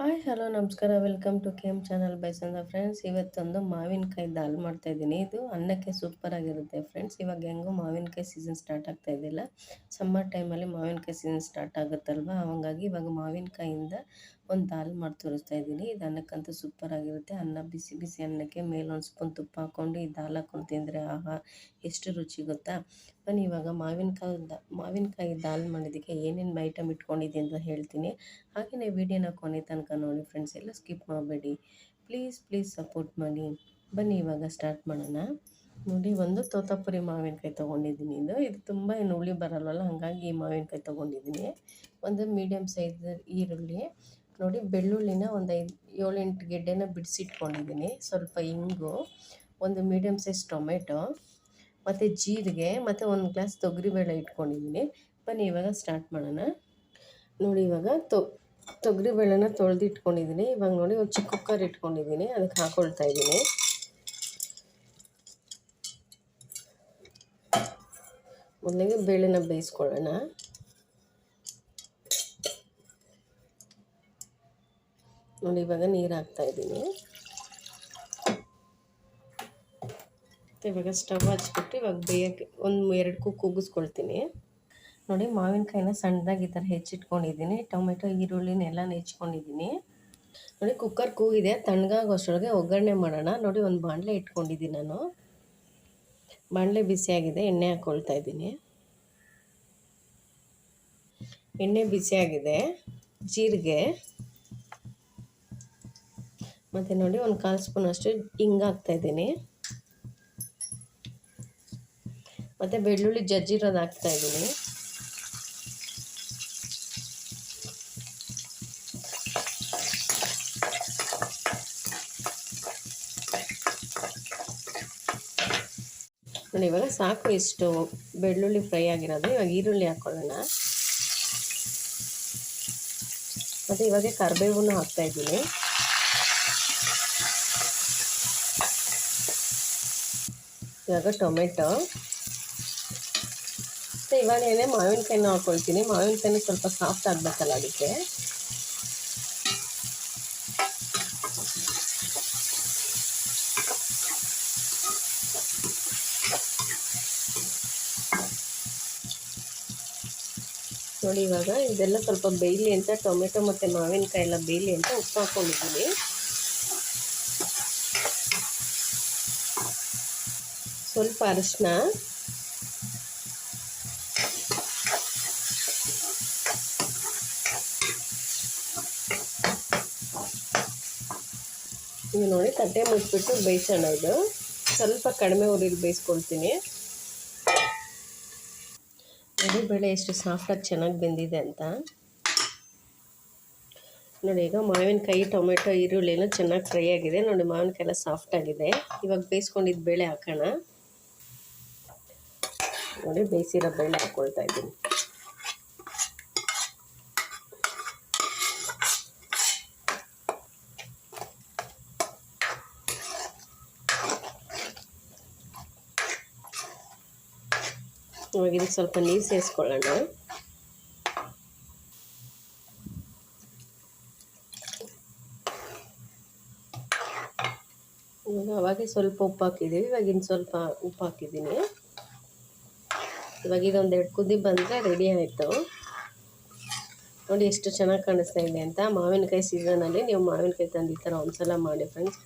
Hi, hello, ನಮಸ್ಕಾರ. Welcome to K M channel by ಸಂದ friends. ಇವತ್ತೊಂದು ಮಾವಿನಕಾಯಿ ದಾಲ್ ಮಾಡ್ತಾ ಇದ್ದೀನಿ. ಇದು ಅನ್ನಕ್ಕೆ ಸೂಪರ್ ಆಗಿರುತ್ತೆ ಫ್ರೆಂಡ್ಸ್. ಇವಾಗ ಹೆಂಗೋ ಮಾವಿನಕಾಯಿ ಸೀಸನ್ ಸ್ಟಾರ್ಟ್ ಆಗ್ತಾ ಇದ್ದಿಲ್ಲ ಸಮ್ಮರ್ ಟೈಮಲ್ಲಿ ಮಾವಿನಕಾಯಿ ಸೀಸನ್ ಸ್ಟಾರ್ಟ್ ಆಗುತ್ತಲ್ವ? ಹಾಗಾಗಿ ಇವಾಗ ಮಾವಿನಕಾಯಿಂದ ಒಂದು ದಾಲ್ ಮಾಡಿ ತೋರಿಸ್ತಾ ಇದ್ದೀನಿ. ಇದು ಅನ್ನಕ್ಕಂತೂ ಸೂಪರ್ ಆಗಿರುತ್ತೆ. ಅನ್ನ ಬಿಸಿ ಬಿಸಿ ಅನ್ನಕ್ಕೆ ಮೇಲೆ ಒಂದು ಸ್ಪೂನ್ ತುಪ್ಪ ಹಾಕ್ಕೊಂಡು ಈ ದಾಲ್ ಹಾಕ್ಕೊಂಡು ತಿಂದರೆ ಆಹಾ, ಎಷ್ಟು ರುಚಿ ಗೊತ್ತಾ? ಬನ್ನಿ ಇವಾಗ ಮಾವಿನಕಾಯಿ ಮಾವಿನಕಾಯಿ ದಾಲ್ ಮಾಡಿದ್ದಕ್ಕೆ ಏನೇನು ಐಟಮ್ ಇಟ್ಕೊಂಡಿದ್ದೀನಿ ಅಂತ ಹೇಳ್ತೀನಿ. ಹಾಗೆಯೇ ವಿಡಿಯೋನ ಕೊನೆ ತನಕ ನೋಡಿ ಫ್ರೆಂಡ್ಸ್ ಎಲ್ಲ ಸ್ಕಿಪ್ ಮಾಡಬೇಡಿ. ಪ್ಲೀಸ್ ಪ್ಲೀಸ್ ಸಪೋರ್ಟ್ ಮಾಡಿ. ಬನ್ನಿ ಇವಾಗ ಸ್ಟಾರ್ಟ್ ಮಾಡೋಣ. ನೋಡಿ, ಒಂದು ತೋತಾಪುರಿ ಮಾವಿನಕಾಯಿ ತೊಗೊಂಡಿದ್ದೀನಿ ಇದು. ಇದು ತುಂಬ ಏನು ಹುಳಿ ಬರಲ್ವಲ್ಲ, ಹಾಗಾಗಿ ಈ ಮಾವಿನಕಾಯಿ ತೊಗೊಂಡಿದ್ದೀನಿ. ಒಂದು ಮೀಡಿಯಮ್ ಸೈಜ್ ಈರುಳ್ಳಿ. ನೋಡಿ ಬೆಳ್ಳುಳ್ಳಿನ ಒಂದು ಐದು ಏಳೆಂಟು ಗೆಡ್ಡೆನ ಬಿಡಿಸಿಟ್ಕೊಂಡಿದ್ದೀನಿ. ಸ್ವಲ್ಪ ಇಂಗು, ಒಂದು ಮೀಡಿಯಮ್ ಸೈಜ್ ಟೊಮೆಟೊ, ಮತ್ತು ಜೀರಿಗೆ, ಮತ್ತು ಒಂದು ಗ್ಲಾಸ್ ತೊಗರಿಬೇಳೆ ಇಟ್ಕೊಂಡಿದ್ದೀನಿ. ಬನ್ನಿ, ಇವಾಗ ಸ್ಟಾರ್ಟ್ ಮಾಡೋಣ. ನೋಡಿ, ಇವಾಗ ತೊ, ತೊಗರಿಬೇಳೆನ ತೊಳೆದು ಇಟ್ಕೊಂಡಿದ್ದೀನಿ ಇವಾಗ ನೋಡಿ ಒಂದು ಚಿಕ್ಕ ಕುಕ್ಕರ್ ಇಟ್ಕೊಂಡಿದ್ದೀನಿ. ಅದಕ್ಕೆ ಹಾಕ್ಕೊಳ್ತಾ ಇದ್ದೀನಿ. ಮೊದಲಿಗೆ ಬೇಳೆನ ಬೇಯಿಸ್ಕೊಳ್ಳೋಣ. ನೋಡಿ, ಇವಾಗ ನೀರು ಇದ್ದೀನಿ. ಇವಾಗ ಸ್ಟವ್ ಹಚ್ಬಿಟ್ಟು ಇವಾಗ ಬೇಯಕ್ಕೆ ಒಂದು ಎರಡು ಕುಕ್ ಕುಗ್ಗಿಸ್ಕೊಳ್ತೀನಿ ನೋಡಿ, ಮಾವಿನಕಾಯಿನ ಸಣ್ಣದಾಗಿ ಈ ಥರ ಹೆಚ್ಚಿಟ್ಕೊಂಡಿದ್ದೀನಿ. ಟೊಮೆಟೊ ಈರುಳ್ಳಿನೆಲ್ಲ ನೆಚ್ಕೊಂಡಿದ್ದೀನಿ ನೋಡಿ ಕುಕ್ಕರ್ ಕೂಗಿದೆ. ತಣ್ಣಗಾಗೋಷ್ಟರೊಳಗೆ ಒಗ್ಗರಣೆ ಮಾಡೋಣ. ನೋಡಿ, ಒಂದು ಬಾಣಲೆ ಇಟ್ಕೊಂಡಿದ್ದೀನಿ ನಾನು. ಬಾಣಲೆ ಬಿಸಿಯಾಗಿದೆ. ಎಣ್ಣೆ ಹಾಕ್ಕೊಳ್ತಾ ಇದ್ದೀನಿ. ಎಣ್ಣೆ ಬಿಸಿಯಾಗಿದೆ. ಜೀರಿಗೆ. ಮತ್ತು ನೋಡಿ ಒಂದು ಕಾಲು ಸ್ಪೂನ್ ಅಷ್ಟು ಹಿಂಗೆ ಹಾಕ್ತಾಯಿದ್ದೀನಿ ಮತ್ತು ಬೆಳ್ಳುಳ್ಳಿ ಜಜ್ಜಿರೋದು ಹಾಕ್ತಾಯಿದ್ದೀನಿ ನೋಡಿ, ಇವಾಗ ಸಾಕು ಇಷ್ಟು ಬೆಳ್ಳುಳ್ಳಿ ಫ್ರೈ ಆಗಿರೋದು. ಇವಾಗ ಈರುಳ್ಳಿ ಹಾಕ್ಕೊಳ್ಳೋಣ ಮತ್ತು ಇವಾಗ ಕರಿಬೇವನ್ನು ಹಾಕ್ತಾಯಿದ್ದೀನಿ ಇವಾಗ ಟೊಮೆಟೊ. ಮತ್ತು ಇವಾಗೇನೆ ಮಾವಿನಕಾಯಿನ ಹಾಕ್ಕೊಳ್ತೀನಿ ಮಾವಿನಕಾಯಿನ ಸ್ವಲ್ಪ ಸಾಫ್ಟ್ ಆಗಬೇಕಲ್ಲ ಅದಕ್ಕೆ. ನೋಡಿ ಇವಾಗ ಇದೆಲ್ಲ ಸ್ವಲ್ಪ ಬೇಯಲಿ ಅಂತ ಟೊಮೆಟೊ ಮತ್ತು ಮಾವಿನಕಾಯಿ ಎಲ್ಲ ಬೇಯಲಿ ಅಂತ ಉಪ್ಪು ಹಾಕ್ಕೊಂಡಿದ್ದೀನಿ ಸ್ವಲ್ಪ ಅರಿಶಿನ. ಇದು ನೋಡಿ ತಟ್ಟೆ ಮುಚ್ಚಿಬಿಟ್ಟು ಬೇಯಿಸೋಣ ಇದು. ಸ್ವಲ್ಪ ಕಡಿಮೆ ಉರಿಲಿ ಬೇಯಿಸ್ಕೊಳ್ತೀನಿ. ಅದು ಬೇಳೆ ಎಷ್ಟು ಸಾಫ್ಟಾಗಿ ಚೆನ್ನಾಗಿ ಬೆಂದಿದೆ ಅಂತ. ನೋಡಿ ಈಗ ಮಾವಿನಕಾಯಿ, ಟೊಮೆಟೊ ಈರುಳ್ಳಿ ಚೆನ್ನಾಗಿ ಫ್ರೈ ಆಗಿದೆ. ನೋಡಿ ಮಾವಿನಕಾಯಿ ಎಲ್ಲ ಸಾಫ್ಟಾಗಿದೆ ಇವಾಗ ಬೇಯಿಸ್ಕೊಂಡಿದ್ದು ಬೇಳೆ ಹಾಕೋಣ. ನೋಡಿ ಬೇಯಿಸಿರೋ ಬೇಳೆ ಹಾಕ್ಕೊಳ್ತಾ ಇದ್ದೀನಿ. ಇವಾಗ ಇದಕ್ಕೆ ಸ್ವಲ್ಪ ನೀರು ಸೇರಿಸ್ಕೊಳ್ಳೋಣ. ಇವಾಗ ಅವಾಗೆ ಸ್ವಲ್ಪ ಉಪ್ಪು ಹಾಕಿದ್ದೀವಿ, ಇವಾಗಿನ ಸ್ವಲ್ಪ ಉಪ್ಪು ಹಾಕಿದ್ದೀನಿ. ಇವಾಗ ಇದೊಂದು ಎರಡು ಕುದಿ ಬಂದರೆ ರೆಡಿ ಆಯಿತು. ನೋಡಿ ಎಷ್ಟು ಚೆನ್ನಾಗಿ ಕಾಣಿಸ್ತಾ ಇದೆ ಅಂತ. ಮಾವಿನಕಾಯಿ ಸೀಸನಲ್ಲಿ ನೀವು ಮಾವಿನಕಾಯಿ ತಂದು ಈ ಥರ ಒಂದ್ಸಲ ಮಾಡಿ ಫ್ರೆಂಡ್ಸ್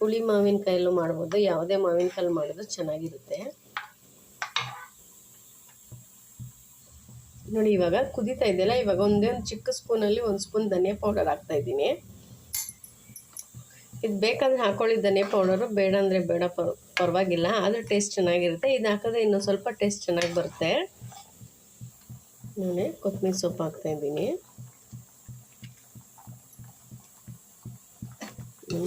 ಹುಳಿ ಮಾವಿನಕಾಯಲ್ಲೂ ಮಾಡ್ಬೋದು. ಯಾವುದೇ ಮಾವಿನಕಾಯಿ ಮಾಡಿದ್ರು ಚೆನ್ನಾಗಿರುತ್ತೆ. ನೋಡಿ ಇವಾಗ ಕುದೀತಾ ಇದೆಯಲ್ಲ ಇವಾಗ ಒಂದೇ ಒಂದು ಚಿಕ್ಕ ಸ್ಪೂನಲ್ಲಿ ಒಂದು ಸ್ಪೂನ್ ಧನಿಯಾ ಪೌಡರ್ ಹಾಕ್ತಾಯಿದ್ದೀನಿ ಇದು ಬೇಕಂದ್ರೆ ಧನಿಯಾ ಪೌಡರು. ಬೇಡ ಅಂದರೆ ಬೇಡ ಪರವಾಗಿಲ್ಲ. ಆದರೆ ಟೇಸ್ಟ್ ಚೆನ್ನಾಗಿರುತ್ತೆ. ಇದು ಹಾಕಿದ್ರೆ ಇನ್ನೂ ಸ್ವಲ್ಪ ಟೇಸ್ಟ್ ಚೆನ್ನಾಗಿ ಬರುತ್ತೆ. ನಾನು ಕೊತ್ತಂಬರಿ ಸೊಪ್ಪು ಹಾಕ್ತಾಯಿದ್ದೀನಿ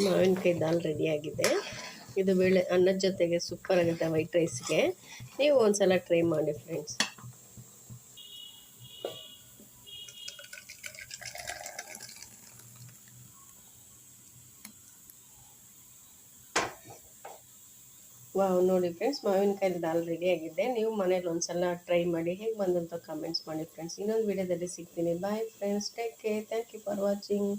ಮಾವಿನಕಾಯಿ ದಾಲ್ ರೆಡಿಯಾಗಿದೆ ಇದು ಬೇಳೆ, ಅನ್ನದ ಜೊತೆಗೆ ಸೂಪರ್ ಆಗುತ್ತೆ ವೈಟ್ ರೈಸ್ಗೆ ನೀವು ಒಂದು ಟ್ರೈ ಮಾಡಿ ಫ್ರೆಂಡ್ಸ್ ವಾವ್ ನೋಡಿ ಫ್ರೆಂಡ್ಸ್ ಮಾವಿನಕಾಯಿ ದಾಲ್ ರೆಡಿ ಆಗಿದೆ ನೀವು ಮನೇಲಿ ಒಂದ್ಸಲ ಟ್ರೈ ಮಾಡಿ, ಹೇಗೆ ಬಂದಂತ ಕಮೆಂಟ್ಸ್ ಮಾಡಿ ಫ್ರೆಂಡ್ಸ್ ಇನ್ನೊಂದು ವಿಡಿಯೋದಲ್ಲಿ ಸಿಗ್ತೀನಿ. Bye friends take care thank you for watching